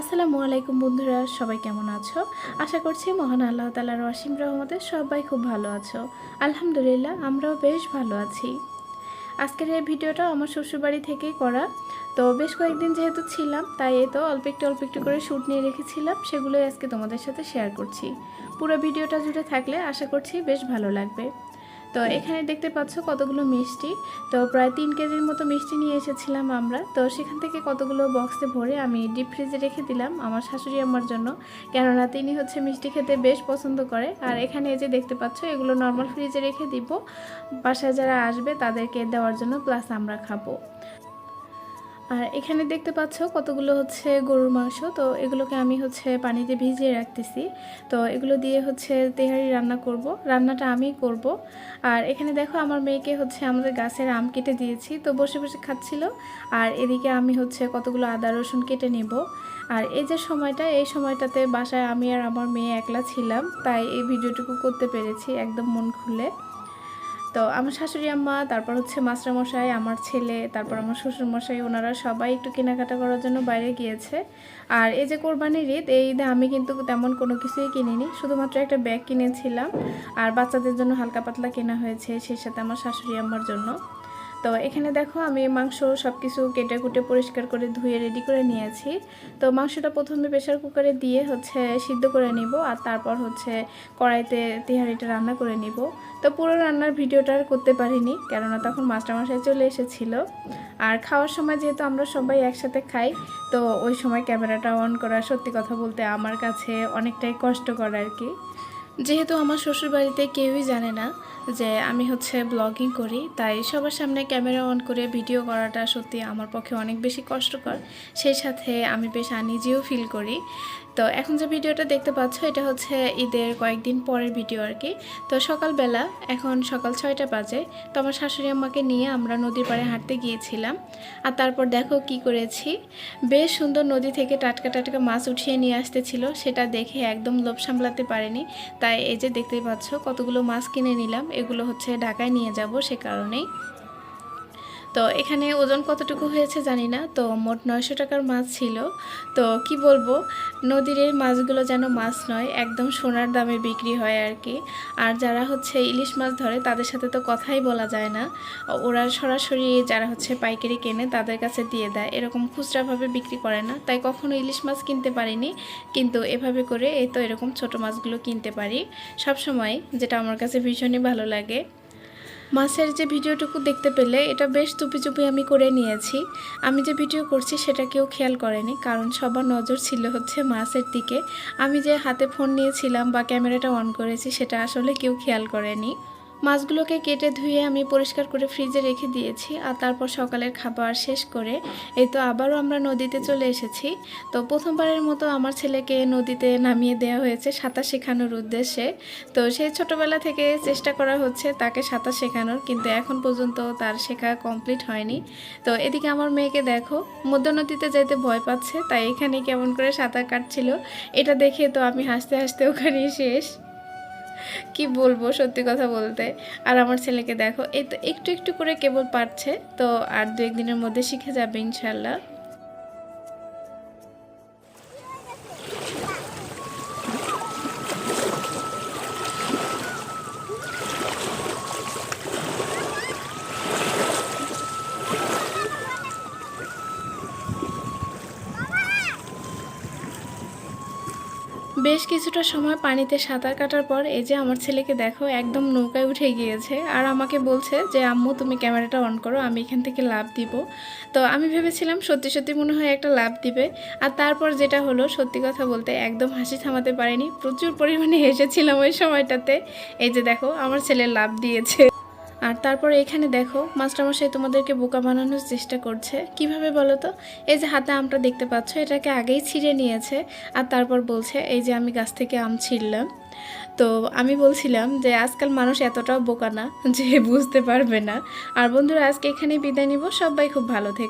আসসালামু আলাইকুম বন্ধুরা, সবাই কেমন আছো? আশা করছি মহান আল্লাহ তালার অসীম রহমতে সবাই খুব ভালো আছো। আলহামদুলিল্লাহ, আমরাও বেশ ভালো আছি। আজকের এই ভিডিওটা আমার শ্বশুরবাড়ি থেকেই করা। তো বেশ কয়েকদিন যেহেতু ছিলাম, তাই এই তো অল্প একটু অল্প একটু করে শ্যুট নিয়ে রেখেছিলাম, সেগুলোই আজকে তোমাদের সাথে শেয়ার করছি। পুরো ভিডিওটা জুড়ে থাকলে আশা করছি বেশ ভালো লাগবে। তো এখানে দেখতে পাচ্ছ কতগুলো মিষ্টি। তো প্রায় তিন কেজির মতো মিষ্টি নিয়ে এসেছিলাম আমরা। তো সেখান থেকে কতগুলো বক্সে ভরে আমি ডিপ ফ্রিজে রেখে দিলাম আমার শাশুড়ি আমার জন্য। কেননা তিনি হচ্ছে মিষ্টি খেতে বেশ পছন্দ করে। আর এখানে যে দেখতে পাচ্ছ, এগুলো নর্মাল ফ্রিজে রেখে দিব। বাসায় যারা আসবে তাদেরকে দেওয়ার জন্য প্লাস আমরা খাব। আর এখানে দেখতে পাচ্ছ কতগুলো হচ্ছে গরুর মাংস। তো এগুলোকে আমি হচ্ছে পানিতে ভিজিয়ে রাখতেছি। তো এগুলো দিয়ে হচ্ছে তেহারি রান্না করব। রান্নাটা আমি করব। আর এখানে দেখো আমার মেয়েকে হচ্ছে আমাদের গাছের আম কেটে দিয়েছি। তো বসে বসে খাচ্ছিল। আর এদিকে আমি হচ্ছে কতগুলো আদা, রসুন কেটে নেব। আর এই যে সময়টা, এই সময়টাতে বাসায় আমি আর আমার মেয়ে একলা ছিলাম। তাই এই ভিডিওটুকু করতে পেরেছি, একদম মন খুলে। তো আমার শাশুড়ি আম্মা, তারপর হচ্ছে মাস্টারমশাই, আমার ছেলে, তারপর আমার শ্বশুরমশাই, ওনারা সবাই একটু কেনাকাটা করার জন্য বাইরে গিয়েছে। আর এই যে কোরবানির ঈদ, এই ঈদে আমি কিন্তু তেমন কোনো কিছুই কিনিনি, শুধুমাত্র একটা ব্যাগ কিনেছিলাম। আর বাচ্চাদের জন্য হালকা পাতলা কেনা হয়েছে, সেই সাথে আমার শাশুড়ি আম্মার জন্য। তো এখানে দেখো আমি মাংস সব কিছু কেটে কুটে পরিষ্কার করে ধুয়ে রেডি করে নিয়েছি। তো মাংসটা প্রথমে প্রেশার কুকারে দিয়ে হচ্ছে সিদ্ধ করে নিব আর তারপর হচ্ছে কড়াইতে তিহারিটা রান্না করে নিব। তো পুরো রান্নার ভিডিওটা আর করতে পারিনি কেননা তখন মাস্টারমশাই চলে এসেছিল। আর খাওয়ার সময় যেহেতু আমরা সবাই একসাথে খাই, তো ওই সময় ক্যামেরাটা অন করা সত্যি কথা বলতে আমার কাছে অনেকটাই কষ্টকর আর কি। যেহেতু আমার শ্বশুরবাড়িতে কেউই জানে না যে আমি হচ্ছে ব্লগিং করি, তাই সবার সামনে ক্যামেরা অন করে ভিডিও করাটা সত্যি আমার পক্ষে অনেক বেশি কষ্টকর। সেই সাথে আমি বেশ আনিজিও ফিল করি। তো এখন যে ভিডিওটা দেখতে পাচ্ছ, এটা হচ্ছে ঈদের কয়েকদিন পরের ভিডিও আর কি। তো সকালবেলা, এখন সকাল ছয়টা বাজে, তো আমার শাশুড়ি আম্মাকে নিয়ে আমরা নদীর পাড়ে হাঁটতে গিয়েছিলাম। আর তারপর দেখো কি করেছি, বেশ সুন্দর নদী থেকে টাটকা টাটকা মাছ উঠিয়ে নিয়ে আসতেছিল, সেটা দেখে একদম লোভ সামলাতে পারেনি। তাই এই যে দেখতেই পাচ্ছ, কতগুলো মাছ কিনে নিলাম, এগুলো হচ্ছে ঢাকায় নিয়ে যাব সে কারণেই। তো এখানে ওজন কতটুকু হয়েছে জানি না, তো মোট নয়শো টাকার মাছ ছিল। তো কি বলব, নদীর এই মাছগুলো যেন মাছ নয়, একদম সোনার দামে বিক্রি হয় আর কি। আর যারা হচ্ছে ইলিশ মাছ ধরে, তাদের সাথে তো কথাই বলা যায় না। ওরা সরাসরি যারা হচ্ছে পাইকারি কেনে, তাদের কাছে দিয়ে দেয়। এরকম খুচরাভাবে বিক্রি করে না। তাই কখনো ইলিশ মাছ কিনতে পারিনি, কিন্তু এভাবে করে এই তো এরকম ছোট মাছগুলো কিনতে পারি। সব সময় যেটা আমার কাছে ভীষণই ভালো লাগে। মাছের যে ভিডিওটুকু দেখতে পেলে, এটা বেশ চুপি চুপি আমি করে নিয়েছি। আমি যে ভিডিও করছি, সেটা কেউ খেয়াল করেনি, কারণ সবার নজর ছিল হচ্ছে মাছের দিকে। আমি যে হাতে ফোন নিয়েছিলাম বা ক্যামেরাটা অন করেছি, সেটা আসলে কেউ খেয়াল করেনি। মাছগুলোকে কেটে ধুয়ে আমি পরিষ্কার করে ফ্রিজে রেখে দিয়েছি আর তারপর সকালের খাবার শেষ করে এই তো আবারও আমরা নদীতে চলে এসেছি। তো প্রথমবারের মতো আমার ছেলেকে নদীতে নামিয়ে দেওয়া হয়েছে সাঁতার শেখানোর উদ্দেশ্যে। তো সেই ছোটোবেলা থেকে চেষ্টা করা হচ্ছে তাকে সাঁতার শেখানোর, কিন্তু এখন পর্যন্ত তার শেখা কমপ্লিট হয়নি। তো এদিকে আমার মেয়েকে দেখো, মধ্য নদীতে যেতে ভয় পাচ্ছে, তাই এখানে কেমন করে সাঁতার কাটছিল, এটা দেখে তো আমি হাসতে হাসতে ওখানেই শেষ। কি বলব সত্যি কথা বলতে? আর আমার ছেলেকে দেখো এই তো একটু একটু করে কেবল পারছে, তো আর দু একদিনের মধ্যে শিখে যাবে ইনশাল্লাহ বেশ কিছুটা সময় পানিতে সাঁতার কাটার পর এই যে আমার ছেলেকে দেখো, একদম নৌকায় উঠে গিয়েছে আর আমাকে বলছে যে, আম্মু, তুমি ক্যামেরাটা অন করো, আমি এখান থেকে লাভ দিব। তো আমি ভেবেছিলাম সত্যি সত্যি মনে হয় একটা লাভ দিবে। আর তারপর যেটা হলো, সত্যি কথা বলতে একদম হাসি থামাতে পারিনি। প্রচুর পরিমাণে হেসেছিলাম ওই সময়টাতে। এই যে দেখো, আমার ছেলে লাভ দিয়েছে। আর তারপর এখানে দেখো, মাস্টারমশাই তোমাদেরকে বোকা বানানোর চেষ্টা করছে। কীভাবে বলো তো? এই যে হাতে আমটা দেখতে পাচ্ছ, এটাকে আগেই ছিঁড়ে নিয়েছে আর তারপর বলছে, এই যে আমি গাছ থেকে আম ছিঁড়লাম। তো আমি বলছিলাম যে, আজকাল মানুষ এতটাও বোকা না যে বুঝতে পারবে না। আর বন্ধুরা, আজকে এখানেই বিদায় নিব। সবাই খুব ভালো থেকে।